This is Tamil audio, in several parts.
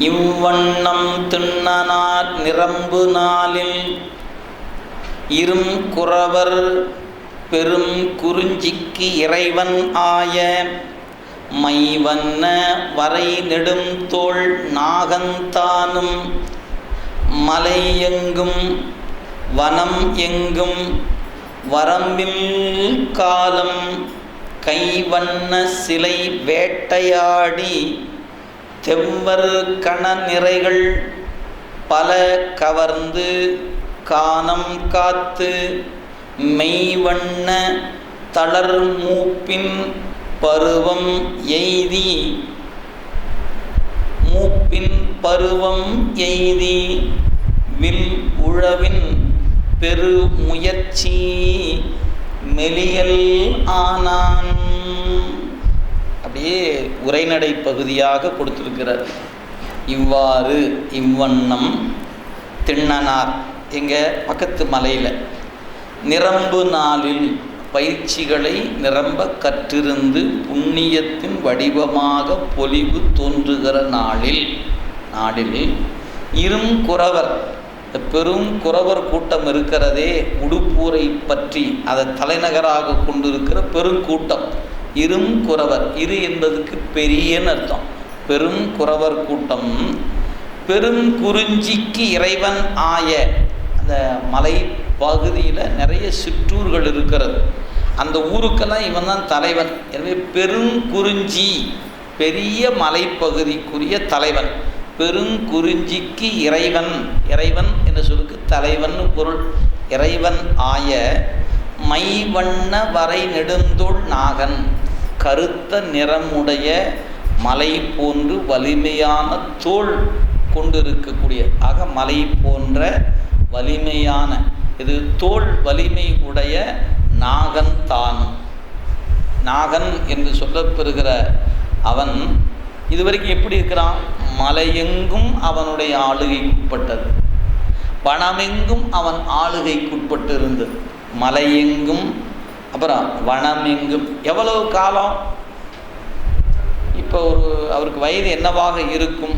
இவ்வண்ணம் திண்ணனார் நிரம்பு நாளில் இரும் குறவர் பெரும் குறிஞ்சிக்கு இறைவன் ஆய மைவண்ண வரை நெடும் தோள் நாகந்தானும் மலை எங்கும் வனம் எங்கும் வரம்பில் காலம் கைவண்ண சிலை வேட்டையாடி தெம்பரு கண நிறைகள் பல கவர்ந்து கானம் காத்து மெய்வண்ண தளர் மூப்பின் பருவம் எய்தி. மூப்பின் பருவம் எய்தி வில் உழவின் பெரு முயற்சி மெலியல் ஆனான். அப்படியே உரைநடை பகுதியாக கொடுத்துருக்கிறார். இவ்வாறு இவ்வண்ணம் திண்ணனார். எங்கள் பக்கத்து மலையில். நிரம்பு நாளில் பயிற்சிகளை நிரம்ப கற்றிருந்து புண்ணியத்தின் வடிவமாக பொலிவு தோன்றுகிற நாளில் நாளில் இரும் குறவர் பெரும் குறவர் கூட்டம் இருக்கிறதே உடுப்பூரை பற்றி அதை தலைநகராக கொண்டிருக்கிற பெருங்கூட்டம். இரும் குறவர். இரு என்பதுக்கு பெரியன்னு அர்த்தம். பெரும் குறவர் கூட்டம். பெரும் குறிஞ்சிக்கு இறைவன் ஆய அந்த மலை பகுதியில் நிறைய சிற்றூர்கள் இருக்கிறது. அந்த ஊருக்கெல்லாம் இவன் தான் தலைவன். எனவே பெருங்குறிஞ்சி பெரிய மலைப்பகுதிக்குரிய தலைவன். பெருங்குறிஞ்சிக்கு இறைவன். இறைவன் என்ற சொல்லுக்கு தலைவன் பொருள். இறைவன் ஆய மைவண்ண வரை நெடுந்தோள் நாகன். கருத்த நிறமுடைய மலை போன்று வலிமையான தோல் கொண்டிருக்கக்கூடிய ஆக மலை போன்ற வலிமையான இது தோல் வலிமை உடைய நாகன் தானும். நாகன் என்று சொல்லப்பெறுகிற அவன் இதுவரைக்கும் எப்படி இருக்கிறான்? மலையெங்கும் அவனுடைய ஆளுகைக்குட்பட்டது. வனமெங்கும் அவன் ஆளுகைக்குட்பட்டு இருந்தது மலையெங்கும் அப்புறம் வனம் எங்கும். எவ்வளவு காலம்? இப்போ ஒரு அவருக்கு வயது என்னவாக இருக்கும்?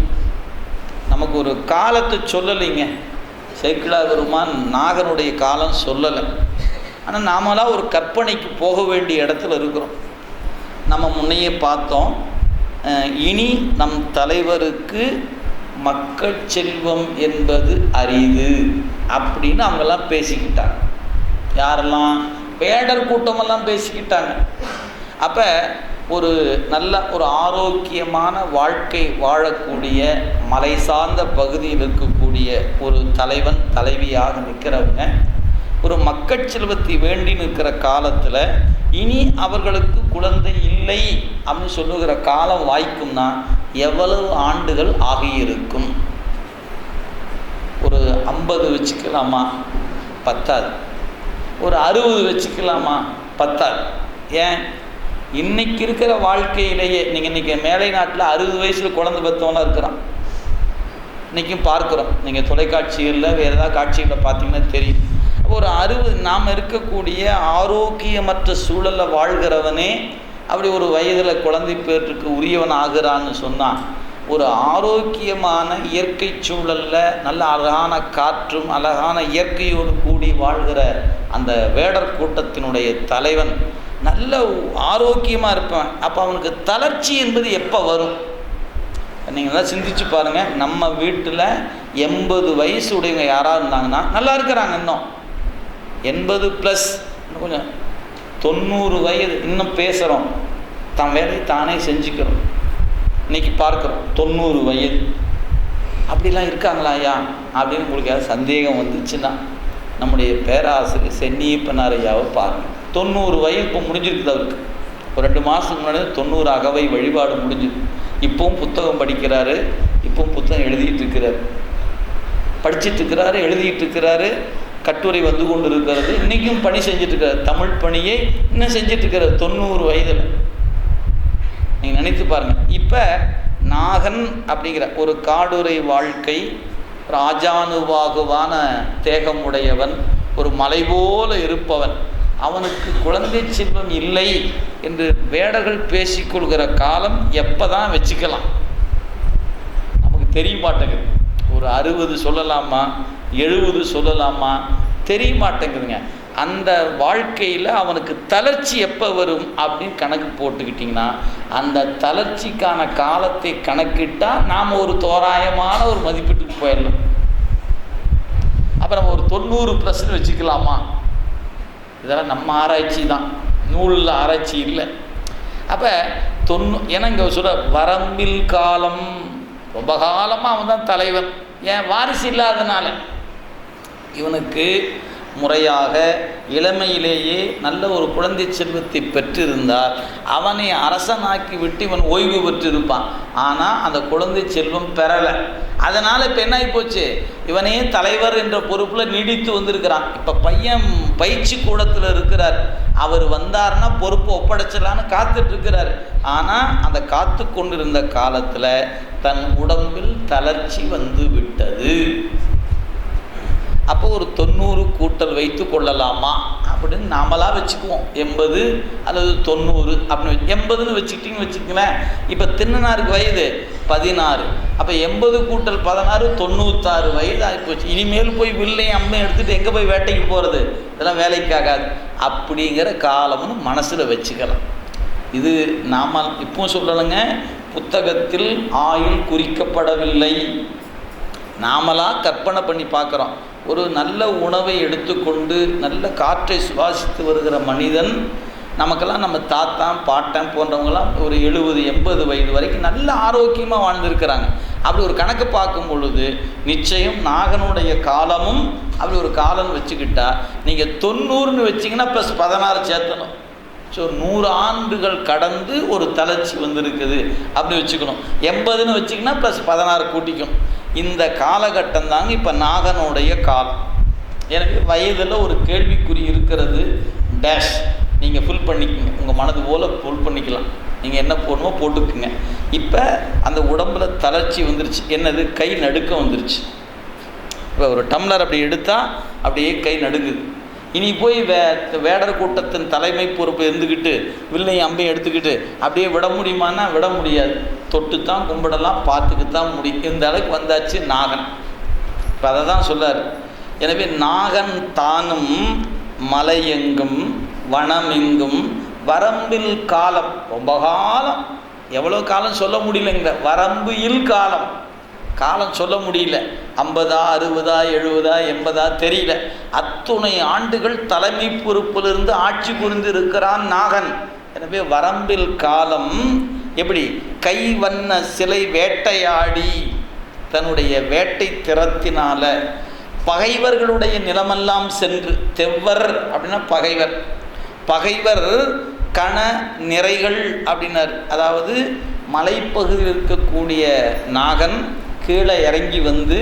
நமக்கு ஒரு காலத்தை சொல்லலைங்க. சேக்கிழா நாகனுடைய காலம் சொல்லலை. ஆனால் நாமளாக ஒரு கற்பனைக்கு போக வேண்டிய இடத்துல இருக்கிறோம். நம்ம முன்னையே பார்த்தோம். இனி நம் தலைவருக்கு மக்கள் செல்வம் என்பது அரிது அப்படின்னு அவங்கெல்லாம் பேசிக்கிட்டாங்க. யாரெல்லாம்? வேடர் கூட்டமெல்லாம் பேசிக்கிட்டாங்க. அப்போ ஒரு நல்ல ஒரு ஆரோக்கியமான வாழ்க்கை வாழக்கூடிய மலை சார்ந்த பகுதியில் இருக்கக்கூடிய ஒரு தலைவன் தலைவியாக நிற்கிறவங்க ஒரு மக்கள் செல்வத்தை வேண்டி நிற்கிற காலத்தில் இனி அவர்களுக்கு குழந்தை இல்லை அப்படின்னு சொல்லுகிற காலம் வாய்க்கும்னா எவ்வளவு ஆண்டுகள் ஆகியிருக்கும்? ஒரு ஐம்பது வச்சுக்கலாமா? பத்தாது. ஒரு அறுபது வச்சுக்கலாமா? பத்தாது. ஏன்? இன்னைக்கு இருக்கிற வாழ்க்கையிலேயே நீங்கள் இன்றைக்கி மேலை நாட்டில் அறுபது வயசில் குழந்தை பெற்றவங்களாம் இருக்கிறான். இன்றைக்கும் பார்க்குறோம். நீங்கள் தொலைக்காட்சியில் வேறு ஏதாவது காட்சிகளில் பார்த்தீங்கன்னா தெரியும். ஒரு அறுபது நாம் இருக்கக்கூடிய ஆரோக்கியமற்ற சூழலில் வாழ்கிறவனே அப்படி ஒரு வயதில் குழந்தை பேற்றுக்கு உரியவன் ஆகிறான்னு சொன்னால் ஒரு ஆரோக்கியமான இயற்கை சூழலில் நல்ல அழகான காற்றும் அழகான இயற்கையோடு கூடி வாழ்கிற அந்த வேடர் கூட்டத்தினுடைய தலைவன் நல்ல ஆரோக்கியமாக இருப்பான் அப்போ அவனுக்கு தளர்ச்சி என்பது எப்போ வரும்? நீங்கள் நல்லா சிந்திச்சு பாருங்கள் நம்ம வீட்டில் எண்பது வயசு உடையவங்க யாராக இருந்தாங்கன்னா நல்லா இருக்கிறாங்க இன்னும். எண்பது ப்ளஸ் இன்னும் கொஞ்சம் தொண்ணூறு வயது இன்னும் பேசுகிறோம் தன் வேலையை தானே செஞ்சுக்கிறோம் இன்னைக்கு பார்க்குறோம் தொண்ணூறு வயது. அப்படிலாம் இருக்காங்களா ஐயா? அப்படின்னு உங்களுக்கு ஏதாவது சந்தேகம் வந்துச்சுன்னா நம்முடைய பேராசிரியர் சென்னியப்பனார் ஐயாவை பாருங்கள் தொண்ணூறு வயது இப்போ முடிஞ்சிருக்குது அவருக்கு. ஒரு ரெண்டு மாதத்துக்கு முன்னாடி தொண்ணூறு அகவை வழிபாடு முடிஞ்சுது. இப்போவும் புத்தகம் படிக்கிறாரு இப்போவும் புத்தகம் எழுதிட்டு இருக்கிறாரு. படிச்சுட்டு இருக்கிறாரு எழுதிட்டு இருக்கிறாரு. கட்டுரை வந்து கொண்டு இருக்கிறது. இன்றைக்கும் பணி செஞ்சுட்டு இருக்கிறார் தமிழ் பணியை இன்னும் செஞ்சுட்டு இருக்கிறார். தொண்ணூறு வயதில். நீங்கள் நினைத்து பாருங்கள் இப்போ நாகன் அப்படிங்கிற ஒரு காடுரை வாழ்க்கை ராஜானுவாகுவான தேகமுடையவன் ஒரு மலை போல இருப்பவன் அவனுக்கு குழந்தை செல்வம் இல்லை என்று வேடர்கள் பேசிக்கொள்கிற காலம் எப்போ தான் வச்சுக்கலாம்? நமக்கு தெரிய மாட்டேங்குது. ஒரு அறுபது சொல்லலாமா? எழுபது சொல்லலாமா? தெரிய மாட்டேங்குதுங்க. அந்த வாழ்க்கையில் அவனுக்கு தளர்ச்சி எப்போ வரும் அப்படின்னு கணக்கு போட்டுக்கிட்டிங்கன்னா அந்த தளர்ச்சிக்கான காலத்தை கணக்கிட்டால் நாம் ஒரு தோராயமான ஒரு மதிப்பீட்டுக்கு போயிடலாம். அப்புறம் ஒரு தொண்ணூறு ப்ளஸ்ன்னு வச்சுக்கலாமா? இதெல்லாம் நம்ம ஆராய்ச்சி தான். நூலில் ஆராய்ச்சி இல்லை. அப்போ தொண்ணூ ஏன்னா இங்கே சொல்ல வரம்பில் காலம் ரொம்ப காலமாக அவன் தான் தலைவன். ஏன் வாரிசு இல்லாதனால. இவனுக்கு முறையாக இளமையிலேயே நல்ல ஒரு குழந்தை செல்வத்தை பெற்றிருந்தால் அவனை அரசனாக்கி விட்டு இவன் ஓய்வு பெற்றிருப்பான். ஆனால் அந்த குழந்தை செல்வம் பெறலை. அதனால் இப்போ என்ன ஆகிப்போச்சு போச்சு? இவனே தலைவர் என்ற பொறுப்பில் நீடித்து வந்திருக்கிறான். இப்போ பையன் பயிற்சி கூடத்தில் இருக்கிறார். அவர் வந்தார்னா பொறுப்பு ஒப்படைச்சிடலான்னு காத்துட்ருக்கிறார். ஆனால் அந்த காத்து கொண்டிருந்த காலத்தில் தன் உடம்பில் தளர்ச்சி வந்து விட்டது. அப்போ ஒரு தொண்ணூறு கூட்டல் வைத்து கொள்ளலாமா? அப்படின்னு நாமளாக வச்சுக்குவோம். எண்பது அல்லது தொண்ணூறு அப்படின்னு எண்பதுன்னு வச்சுக்கிட்டிங்கன்னு வச்சுக்கங்களேன். இப்போ தின்னனாருக்கு வயது? பதினாறு. அப்போ எண்பது கூட்டல் பதினாறு தொண்ணூத்தாறு வயது ஆகிப்போச்சு இனிமேல் போய் வில்லையும் அம்மையும் எடுத்துகிட்டு எங்கே போய் வேட்டைக்கு போகிறது இதெல்லாம் வேலைக்காகாது. அப்படிங்கிற காலம்னு மனசில் வச்சுக்கலாம். இது நாம இப்பவும் சொல்லலைங்க. புத்தகத்தில் ஆயுள் குறிக்கப்படவில்லை. நாமளாக கற்பனை பண்ணி பார்க்குறோம். ஒரு நல்ல உணவை எடுத்துக்கொண்டு நல்ல காற்றை சுவாசித்து வருகிற மனிதன் நமக்கெல்லாம் நம்ம தாத்தான் பாட்டன் போன்றவங்களாம் ஒரு எழுபது எண்பது வயது வரைக்கும் நல்ல ஆரோக்கியமாக வாழ்ந்திருக்கிறாங்க. அப்படி ஒரு கணக்கு பார்க்கும் பொழுது நிச்சயம் நாகனுடைய காலமும் அப்படி ஒரு காலம் வச்சுக்கிட்டா நீங்கள் தொண்ணூறுன்னு வச்சிங்கன்னா ப்ளஸ் பதினாறு சேர்த்தணும். ஸோ நூறு ஆண்டுகள் கடந்து ஒரு தளர்ச்சி வந்திருக்குது. அப்படி வச்சுக்கணும். எண்பதுன்னு வச்சிங்கன்னா ப்ளஸ் பதினாறு கூட்டிக்கணும் இந்த காலகட்டம் தாங்க இப்போ நாகனுடைய காலம். எனக்கு வயதில் ஒரு கேள்விக்குறி இருக்கிறது டேஷ் நீங்கள் ஃபுல் பண்ணிக்கோங்க. உங்கள் மனது போல் ஃபுல் பண்ணிக்கலாம். நீங்கள் என்ன போடணுமோ போட்டுக்குங்க. இப்போ அந்த உடம்புல தளர்ச்சி வந்துருச்சு. என்னது? கை நடுக்கம் வந்துருச்சு. இப்போ ஒரு டம்ளர் அப்படி எடுத்தால் அப்படியே கை நடுங்குது. இனி போய் வே வேடர் கூட்டத்தின் தலைமை பொறுப்பு இருந்துக்கிட்டு வில்லையும் அம்பையும் எடுத்துக்கிட்டு அப்படியே விட முடியுமான்னா விட முடியாது. தொட்டு தான் கும்பிடலாம் பார்த்துக்கு தான் முடியும் இந்த அளவுக்கு வந்தாச்சு நாகன். இப்போ அதை தான் சொல்லார் எனவே நாகன் தானும் மலையெங்கும் வனமெங்கும் வரம்பில் காலம் ரொம்ப காலம். எவ்வளோ காலம் சொல்ல முடியலைங்க இல் காலம். காலம் சொல்ல முடியல. ஐம்பதா அறுபதா எழுபதா எண்பதா தெரியல. அத்துணை ஆண்டுகள் தலைமை பொறுப்பிலிருந்து ஆட்சி புரிந்து இருக்கிறான் நாகன். எனவே வரம்பில் காலம் எப்படி? கை வண்ண சிலை வேட்டையாடி தன்னுடைய வேட்டை திறத்தினால பகைவர்களுடைய நிலமெல்லாம் சென்று தெவ்வர் அப்படின்னா பகைவர். பகைவர் கண நிறைகள் அப்படின்னார். அதாவது மலைப்பகுதியில் இருக்கக்கூடிய நாகன் கீழே இறங்கி வந்து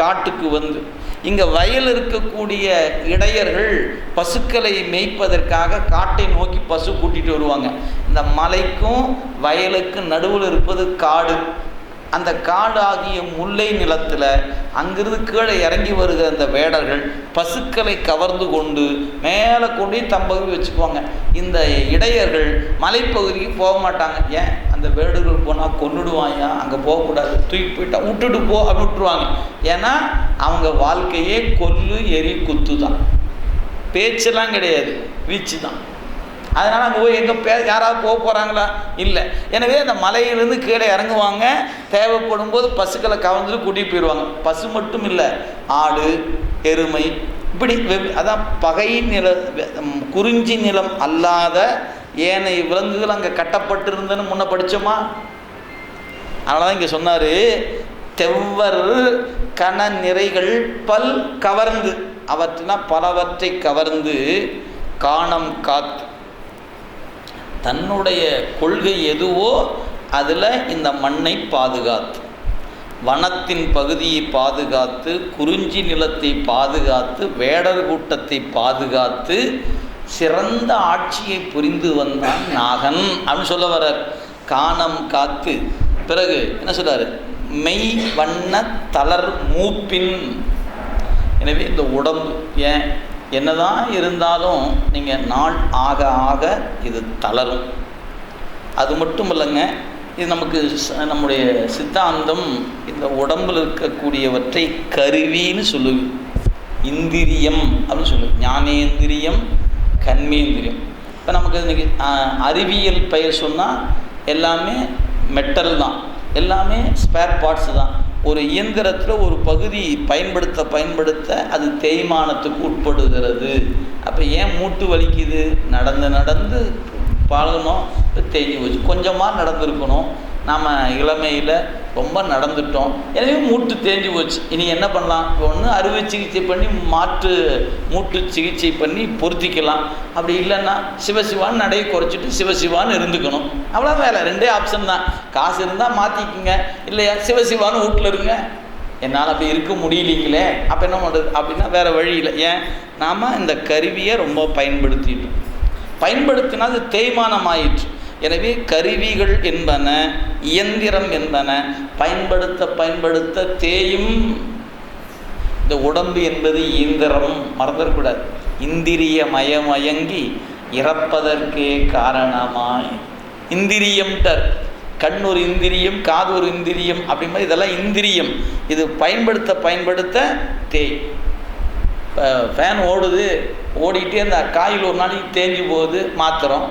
காட்டுக்கு வந்து. இங்கே வயல் இருக்கக்கூடிய இடையர்கள் பசுக்களை மேய்ப்பதற்காக காட்டை நோக்கி பசு கூட்டிகிட்டு வருவாங்க. இந்த மலைக்கும் வயலுக்கும் நடுவில் இருப்பது காடு. அந்த காடு ஆகிய முல்லை நிலத்தில் அங்கிருந்து கீழே இறங்கி வருகிற அந்த வேடர்கள் பசுக்களை கவர்ந்து கொண்டு மேலே கொண்டு தம்பகு வச்சுக்குவாங்க. இந்த இடையர்கள் மலைப்பகுதிக்கு போக மாட்டாங்க. ஏன்? அந்த வேடுகள் போனால் கொன்னுடுவாயா அங்கே போகக்கூடாது. தூக்கி போயிட்டா விட்டுட்டு போ அப்படி விட்டுருவாங்க. ஏன்னா அவங்க வாழ்க்கையே கொல்லு எரி குத்து தான் பேச்செல்லாம் கிடையாது. வீச்சு தான் அதனால் அங்கே போய் எங்கே பே யாராவது போக போகிறாங்களா இல்லை. எனவே அந்த மலையிலேருந்து கீழே இறங்குவாங்க. தேவைப்படும் போது பசுக்களை கவர்ந்துட்டு கூட்டிகிட்டு போயிடுவாங்க. பசு மட்டும் இல்லை. ஆடு எருமை இப்படி அதான் பகை நில குறிஞ்சி நிலம் அல்லாத ஏனைய விலங்குகள் அங்கே கட்டப்பட்டிருந்தன்னு முன்ன படித்தோமா அதனால தான் இங்கே சொன்னார் தெவ்வர் கன நிறைகள் பல் கவர்ந்து. அவற்றினா பலவற்றை கவர்ந்து காணம் காத்து தன்னுடைய கொள்கை எதுவோ அதில் இந்த மண்ணை பாதுகாத்து வனத்தின் பகுதியை பாதுகாத்து குறிஞ்சி நிலத்தை பாதுகாத்து வேடர் கூட்டத்தை பாதுகாத்து சிறந்த ஆட்சியை புரிந்து வந்தான் நாகன் அப்படின்னு சொல்ல வர காணம் காத்து. பிறகு என்ன சொல்கிறார் மெய் வண்ண தளர் மூப்பின். எனவே இந்த உடம்பு ஏன் என்னதான் இருந்தாலும் நீங்கள் நாள் ஆக ஆக இது தளரும். அது மட்டும் இல்லைங்க இது நமக்கு நம்முடைய சித்தாந்தம் இந்த உடம்பில் இருக்கக்கூடியவற்றை கருவின்னு சொல்லுது. இந்திரியம் அப்படின்னு சொல்லுது. ஞானேந்திரியம் கண்மேந்திரியம். இப்போ நமக்கு இன்னைக்கு அறிவியல் பெயர் சொன்னால் எல்லாமே மெட்டல் தான். எல்லாமே ஸ்பேர் பார்ட்ஸ் தான். ஒரு இயந்திரத்தில் ஒரு பகுதி பயன்படுத்த பயன்படுத்த அது தேய்மானத்துக்கு உட்படுகிறது. அப்போ ஏன் மூட்டு வலிக்குது? நடந்து நடந்து பழகணும் தேய்ஞ்சி போச்சு. கொஞ்சமாக நடந்திருக்கணும். நாம் இளமையில் ரொம்ப நடந்துட்டோம். எனவே மூட்டு தேஞ்சு போச்சு. இனி என்ன பண்ணலாம்? இப்போ ஒன்று அறுவை சிகிச்சை பண்ணி மாற்று மூட்டு சிகிச்சை பண்ணி பொருத்திக்கலாம். அப்படி இல்லைன்னா சிவசிவான்னு நடையை குறைச்சிட்டு சிவசிவான்னு இருந்துக்கணும். அவ்வளோ வேலை. ரெண்டே ஆப்ஷன் தான். காசு இருந்தால் மாற்றிக்குங்க இல்லையா? சிவசிவான்னு வீட்டில் இருங்க. என்னால் அப்படி இருக்க முடியலீங்களே. அப்போ என்ன பண்ணுறது அப்படின்னா வேறு வழி இல்லை. ஏன்? நாம் இந்த கருவியை ரொம்ப பயன்படுத்திட்டோம். பயன்படுத்தினா அது தேய்மானம் ஆயிற்று எனவே கருவிகள் என்பன இயந்திரம் என்பன பயன்படுத்த பயன்படுத்த தேயும். இந்த உடம்பு என்பது இயந்திரம் மறந்துடக்கூடாது. இந்திரிய மயமயங்கி இறப்பதற்கே காரணமாய். இந்திரியம்டர் கண் ஒரு இந்திரியம் காது ஒரு இந்திரியம் அப்படிங்கும்போது இதெல்லாம் இந்திரியம். இது பயன்படுத்த பயன்படுத்த தேய். ஃபேன் ஓடுது ஓடிட்டே அந்த காயில் ஒரு நாளைக்கு தேஞ்சு போகுது மாத்திரம்.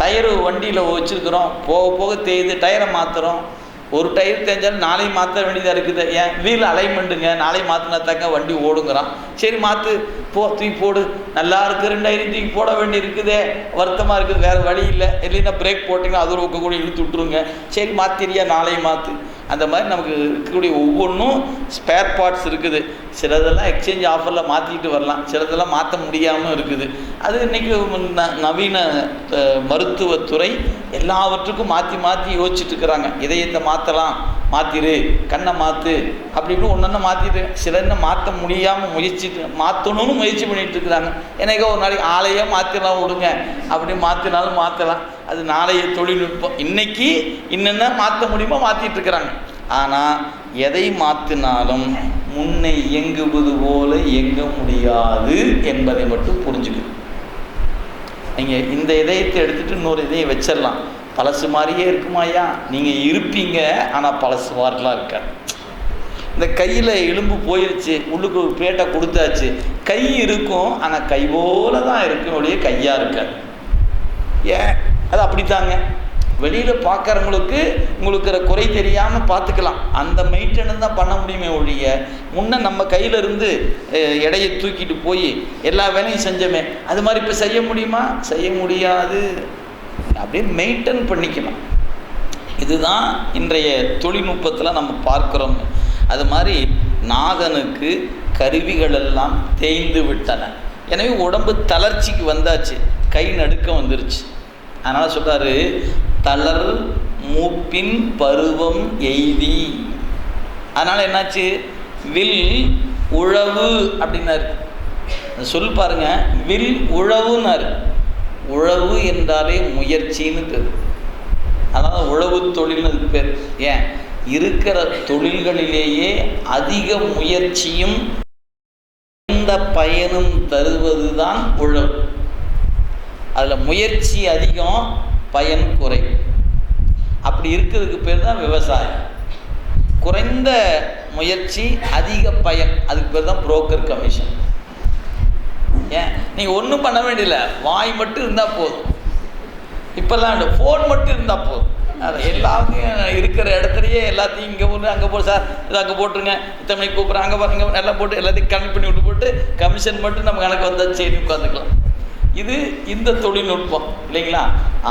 டயரு வண்டியில் வச்சுருக்குறோம். போக போக தேயுது டயரை மாற்றுறோம் ஒரு டயர் தேஞ்சாலும் நாளைக்கு மாற்ற வேண்டியதாக இருக்குது. ஏன்? வீல் அலைன்மெண்ட்டுங்க. நாளையும் மாற்றினா தாங்க வண்டி ஓடுங்கிறான். சரி மாற்று போ தூக்கி போடு. நல்லா இருக்கு. ரெண்டாயிரம் தூக்கி போட வேண்டி இருக்குதே வருத்தமாக இருக்குது வேறு வழி இல்லை. இல்லைன்னா பிரேக் போட்டிங்கன்னா அது ஒரு கூட இழுத்து விட்ருங்க சரி மாற்றிரியா நாளைக்கு மாற்று அந்த மாதிரி நமக்கு இருக்கக்கூடிய ஒவ்வொன்றும் ஸ்பேர் பார்ட்ஸ் இருக்குது. சிலதெல்லாம் எக்ஸ்சேஞ்ச் ஆஃபரில் மாற்றிக்கிட்டு வரலாம். சிலதெல்லாம் மாற்ற முடியாமல் இருக்குது. அது இன்றைக்கி நவீன மருத்துவத்துறை எல்லாவற்றுக்கும் மாற்றி மாற்றி யோசிச்சுட்டு இருக்கிறாங்க. இதயத்தை மாற்றலாம் மாற்றிரு கண்ணை மாற்று அப்படின்னு ஒன்று மாற்றிட்டு சில என்ன மாற்ற முடியாமல் முயற்சி மாற்றணும்னு முயற்சி பண்ணிட்டு இருக்கிறாங்க. எனக்கோ ஒரு நாளைக்கு ஆளையே மாற்றிடலாம் விடுங்க. அப்படி மாற்றினாலும் மாற்றலாம் அது நாளைய தொழில்நுட்பம். இன்னைக்கு இன்னென்ன மாற்ற முடியுமோ மாற்றிட்டு இருக்கிறாங்க. ஆனால் எதை மாற்றினாலும் முன்னை இயங்குவது போல இயங்க முடியாது என்பதை மட்டும் புரிஞ்சுக்கணும். நீங்கள் இந்த இதயத்தை எடுத்துட்டு இன்னொரு இதயம் வச்சிடலாம். பழசு மாதிரியே இருக்குமாயா நீங்கள் இருப்பீங்க ஆனால் பழசு மாதிரிலாம் இருக்காது. இந்த கையில் எலும்பு போயிடுச்சு உள்ளுக்கு பேட்டை கொடுத்தாச்சு. கை இருக்கும் ஆனால் கை போல தான் இருக்கும் ஒழிய கையாக இருக்காது. ஏன்? அது அப்படித்தாங்க. வெளியில் பார்க்குறவங்களுக்கு உங்களுக்கு குறை தெரியாமல் பார்த்துக்கலாம் அந்த மெயின்டெனன்ஸ் தான் பண்ண முடியுமே ஒழிய முன்ன நம்ம கையில இருந்து எடையை தூக்கிட்டு போய் எல்லா வேலையும் செஞ்சோமே அது மாதிரி இப்போ செய்ய முடியுமா? செய்ய முடியாது. அப்படியே மெயின்டைன் பண்ணிக்கணும். இதுதான் இன்றைய தொழில்நுட்பத்தில் நம்ம பார்க்குறோம். அது மாதிரி நாதனுக்கு கருவிகளெல்லாம் தேய்ந்து விட்டன. எனவே உடம்பு தளர்ச்சிக்கு வந்தாச்சு. கை நடுக்கம் வந்துருச்சு. அதனால் சொல்கிறாரு தளர் மூப்பின் பருவம் எய்தி. அதனால் என்னாச்சு? வில் உழவு அப்படின்னாரு. சொல் பாருங்க. வில் உழவுன்னாரு. உழவு என்றாலே முயற்சின்னு பேர். அதனால் உழவு தொழில்னு அதுக்கு பேர். ஏன்? இருக்கிற தொழில்களிலேயே அதிக முயற்சியும் எந்த பயனும் தருவது தான் உழவு. அதில் முயற்சி அதிகம் பயன் குறை. அப்படி இருக்கிறதுக்கு பேர் தான் விவசாயம். குறைந்த முயற்சி அதிக பயன். அதுக்கு பேர் தான் புரோக்கர் கமிஷன் ஏன்? நீங்கள் ஒன்றும் பண்ண வேண்டியதில்லை. வாய் மட்டும் இருந்தால் போதும். இப்போல்லாம் ஃபோன் மட்டும் இருந்தால் போதும். அது எல்லாத்தையும் இருக்கிற இடத்துலையே எல்லாத்தையும் இங்கே போட்டு அங்கே போ சார் இது அங்கே போட்டுருங்க. இத்தனை மணிக்கு கூப்பிட்றேன் அங்கே பாருங்க நல்லா போட்டு எல்லாத்தையும் கனெக்ட் பண்ணி விட்டு போட்டு கமிஷன் மட்டும் நம்ம கணக்கு வந்தால் சரி உட்காந்துக்கலாம். இது இந்த தொழில்நுட்பம் இல்லைங்களா?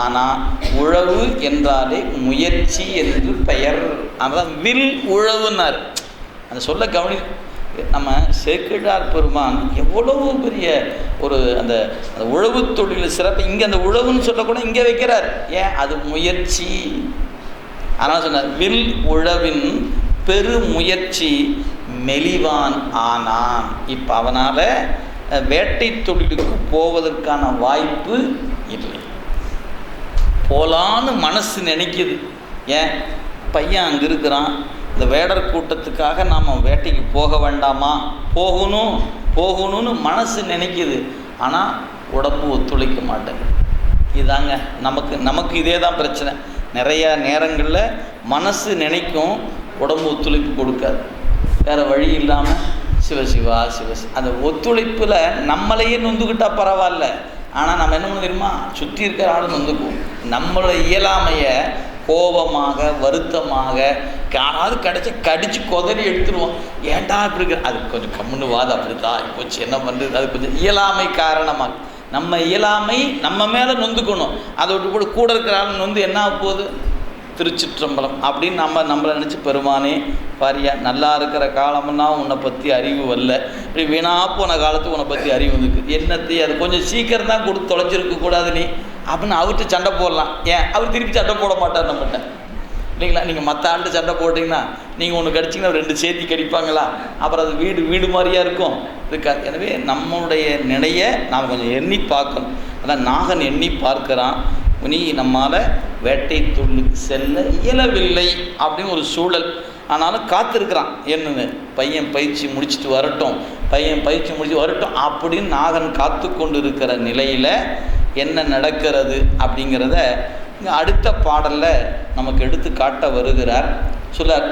ஆனால் உழவு என்றாலே முயற்சி என்று பெயர். அதான் வில் உழவுன்னார். அந்த சொல்ல கவனி நம்ம சேக்கிழார் பெருமான் எவ்வளவு பெரிய ஒரு அந்த அந்த உழவு தொழில் சிறப்பு. இங்கே அந்த உழவுன்னு சொல்லக்கூட இங்கே வைக்கிறார். ஏன்? அது முயற்சி. அதனால் சொன்னார் வில் உழவின் பெரு முயற்சி மெலிவான் ஆனான். இப்போ அவனால் வேட்டை தொழிலுக்கு போவதற்கான வாய்ப்பு இல்லை. போலான்னு மனசு நினைக்குது. ஏன்? பையன் அங்கே இருக்கிறான் இந்த வேடர் கூட்டத்துக்காக நாம் வேட்டைக்கு போக வேண்டாமா? போகணும் போகணும்னு மனசு நினைக்குது. ஆனால் உடம்பு ஒத்துழைக்க மாட்டேங்குது. இதாங்க நமக்கு நமக்கு இதே தான் பிரச்சனை. நிறையா நேரங்களில் மனசு நினைக்கும் உடம்பு ஒத்துழைப்பு கொடுக்காது. வேறு வழி இல்லாமல் சிவசிவா சிவசி அந்த ஒத்துழைப்பில் நம்மளையே நொந்துக்கிட்டால் பரவாயில்ல. ஆனால் நம்ம என்ன பண்ண தெரியுமா? சுற்றி இருக்கிற ஆளும் நொந்துக்குவோம். நம்மளோட இயலாமையை கோபமாக வருத்தமாக யாராவது கிடச்சி கடிச்சு கொதறி எடுத்துருவோம். ஏன்டா இப்படி இருக்கு? அது கொஞ்சம் கம்முன்னு வாது அப்படிதான் போச்சு. என்ன பண்ணுறது அது கொஞ்சம் இயலாமை காரணமாக நம்ம இயலாமை நம்ம மேலே நொந்துக்கணும். அதை விட்டு கூட கூட இருக்கிற நொந்து என்ன போகுது? திருச்சிற்றம்பலம் அப்படின்னு நம்ம நம்மளை நினச்சி பெருமானே பாரியா நல்லா இருக்கிற காலம்னா உன்னை பற்றி அறிவு வரல. இப்படி வீணாக போன காலத்து உன்னை பற்றி அறிவு வந்துருக்கு. என்னத்தையும் அது கொஞ்சம் சீக்கிரம் தான் கொடுத்து தொலைச்சிருக்க கூடாது நீ. அப்படின்னு அவர்கிட்ட சண்டை போடலாம். ஏன்? அவர் திருப்பி சண்டை போட மாட்டார் நம்மகிட்ட. இல்லைங்களா? நீங்கள் மற்ற ஆண்டு சண்டை போட்டிங்கன்னா நீங்கள் ஒன்று கடிச்சிங்கன்னா ரெண்டு சேர்த்தி கடிப்பாங்களா? அப்புறம் அது வீடு வீடு மாதிரியா இருக்கும். இருக்காது. எனவே நம்மளுடைய நிலையை நாம் கொஞ்சம் எண்ணி பார்க்கணும். அதான் நாகன் எண்ணி பார்க்கிறான். நீ நம்மால் வேட்டை தொழிலுக்கு செல்ல இயலவில்லை அப்படின்னு ஒரு சூழல். ஆனாலும் காத்திருக்கிறான். என்னென்னு? பையன் பயிற்சி முடிச்சுட்டு வரட்டும். பையன் பயிற்சி முடிச்சு வரட்டும் அப்படின்னு நாகன் காத்து கொண்டு இருக்கிற நிலையில் என்ன நடக்கிறது அப்படிங்கிறத அடுத்த பாடலில் நமக்கு எடுத்து காட்ட வருகிறார். சிலர்